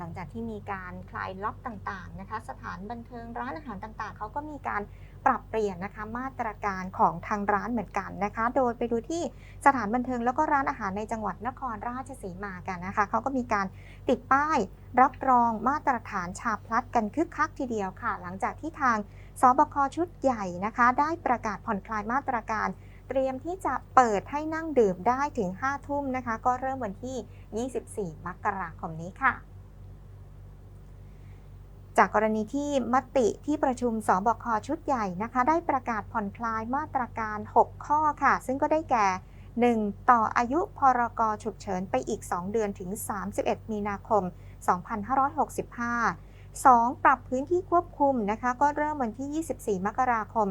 หลังจากที่มีการคลายล็อกต่างๆนะคะ สถานบันเทิงร้านอาหารต่างๆ เขาก็มีการปรับเปลี่ยนนะคะมาตรการของทางร้านเหมือนกันนะคะ โดยไปดูที่สถานบันเทิงแล้วก็ร้านอาหารในจังหวัดนครราชสีมากันนะคะ เขาก็มีการติดป้ายรับรองมาตรฐานชาพลัดกันคึกคักทีเดียวค่ะ หลังจากที่ทางสบคชุดใหญ่นะคะ ได้ประกาศผ่อนคลายมาตรการเตรียมที่จะเปิดให้นั่งดื่มได้ถึง 5 ทุ่มนะคะ ก็เริ่มวันที่ 24 มกราคมนี้ค่ะ จากกรณีที่มติที่ประชุมสบคชุดใหญ่นะคะ ได้ประกาศผ่อนคลายมาตรการ 6 ข้อค่ะ ซึ่งก็ได้แก่ 1. ต่ออายุพรกฉุกเฉินไปอีก 2 เดือนถึง 31 มีนาคม 2565 2. ปรับพื้นที่ควบคุมนะคะ ก็เริ่มวันที่ 24 มกราคม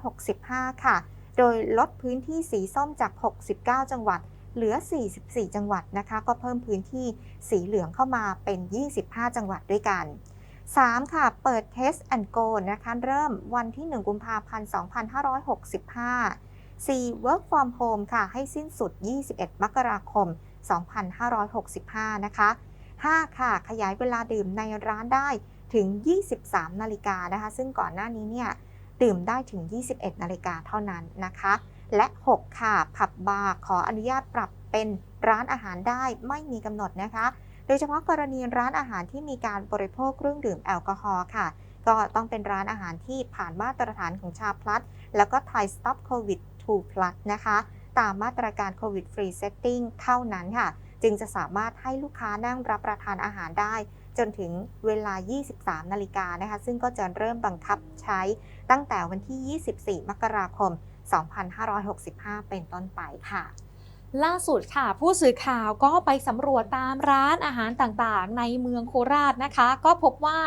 2565 ค่ะ โดยลดพื้นที่สีส้มจาก 69 จังหวัด เหลือ 44 จังหวัดนะคะ ก็เพิ่มพื้นที่สีเหลืองเข้ามาเป็น 25 จังหวัดด้วยกัน 3. ค่ะ เปิด Test and Go นะคะ เริ่มวันที่ 1 กุมภาพันธ์ 2565 4. Work from Home ค่ะ ให้สิ้นสุด 21 มกราคม 2565 นะคะ 5. ค่ะ ขยายเวลาดื่มในร้านได้ถึง 23 นาฬิกานะคะ ซึ่งก่อนหน้านี้เนี่ย ดื่มได้ถึง 21 นาฬิกาเท่านั้นนะคะ และ 6 ค่ะ ผับบาร์ขออนุญาตปรับเป็นร้านอาหารได้ไม่มีกำหนดนะคะ โดยเฉพาะกรณีร้านอาหารที่มีการบริโภคเครื่องดื่มแอลกอฮอล์ค่ะ ก็ต้องเป็นร้านอาหารที่ผ่านมาตรฐานของชาพลัส แล้วก็ไทย Stop COVID 2 Plus นะคะ ตามมาตรการโควิด Free Setting เท่านั้นค่ะ จึงจะสามารถให้ลูกค้านั่งรับประทานอาหารได้ จนถึงเวลา 23 นาฬิกานะคะ ซึ่งก็จะเริ่มบังคับใช้ตั้งแต่วันที่ 24 มกราคม 2565 เป็นต้นไปค่ะ ล่าสุดค่ะ ผู้สื่อข่าวก็ไปสำรวจตามร้านอาหารต่างๆ ในเมืองโคราชนะคะ ก็พบว่า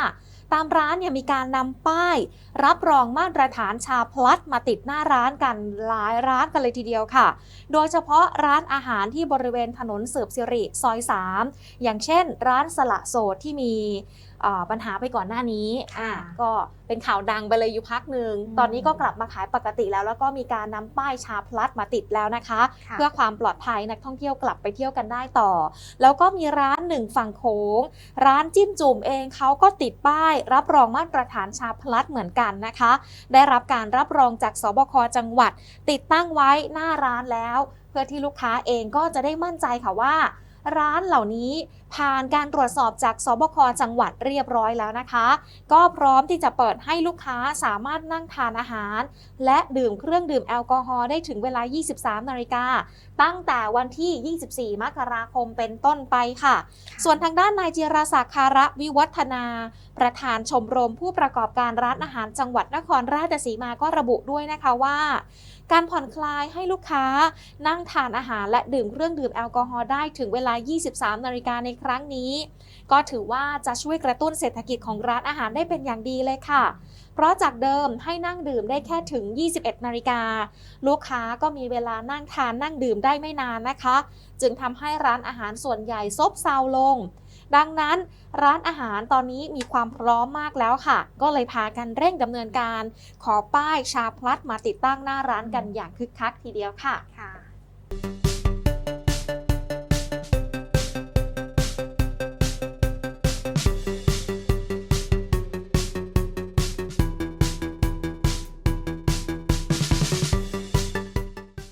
ตามร้านเนี่ยมีการนำป้าย รับรองมาตรฐานชาพลัสมาติดหน้าร้านกันหลายร้านกันเลยทีเดียวค่ะ โดยเฉพาะร้านอาหารที่บริเวณถนนเสืบสิริซอย 3 อย่างเช่น ร้านสละโสดที่มี ปัญหาไปก่อนหน้านี้อ่าค่ะก็เป็นข่าวดังไปเลยอยู่พักหนึ่งอืมตอนนี้ก็กลับมาขายปกติแล้ว แล้วก็มีการนำป้ายชาพลัสมาติดแล้วนะคะค่ะเพื่อความปลอดภัยนักท่องเที่ยวกลับไปเที่ยวกันได้ต่อ แล้วก็มีร้านหนึ่งฝั่งโขงร้านจิ้มจุ่มเองเขาก็ติดป้าย รับรองมาตรฐานชาพลัสเหมือนกันนะคะ ได้รับการรับรองจากสบคจังหวัด ติดตั้งไว้หน้าร้านแล้ว เพื่อที่ลูกค้าเองก็จะได้มั่นใจค่ะว่า ร้านเหล่านี้ผ่านการตรวจสอบจากสบคจังหวัดเรียบร้อยแล้วนะคะ ก็พร้อมที่จะเปิดให้ลูกค้าสามารถนั่งทานอาหาร และดื่มเครื่องดื่มแอลกอฮอล์ได้ถึงเวลา 23 นาฬิกา ตั้งแต่วันที่ 24 มกราคมเป็นต้นไปค่ะ ส่วนทางด้านนายเจราศักดิ์คาระวิวัฒนา ประธานชมรมผู้ประกอบการร้านอาหารจังหวัดนครราชสีมาก็ระบุด้วยนะคะว่า การผ่อนคลายให้ลูกค้านั่งทานอาหารและดื่มเครื่องดื่มแอลกอฮอล์ได้ถึงเวลา 23 นาฬิกาในครั้งนี้ ก็ถือว่าจะช่วยกระตุ้นเศรษฐกิจของร้านอาหารได้เป็นอย่างดีเลยค่ะ เพราะจากเดิมให้นั่งดื่มได้แค่ถึง 21 นาฬิกา ลูกค้าก็มีเวลานั่งทานนั่งดื่มได้ไม่นานนะคะ จึงทำให้ร้านอาหารส่วนใหญ่ซบเซาลง ดังนั้นร้านอาหารตอนนี้มีความพร้อมมากแล้วค่ะ ก็เลยพากันเร่งดำเนินการ ขอป้ายชาพลัดมาติดตั้งหน้าร้านกันอย่างคึกคักทีเดียวค่ะค่ะ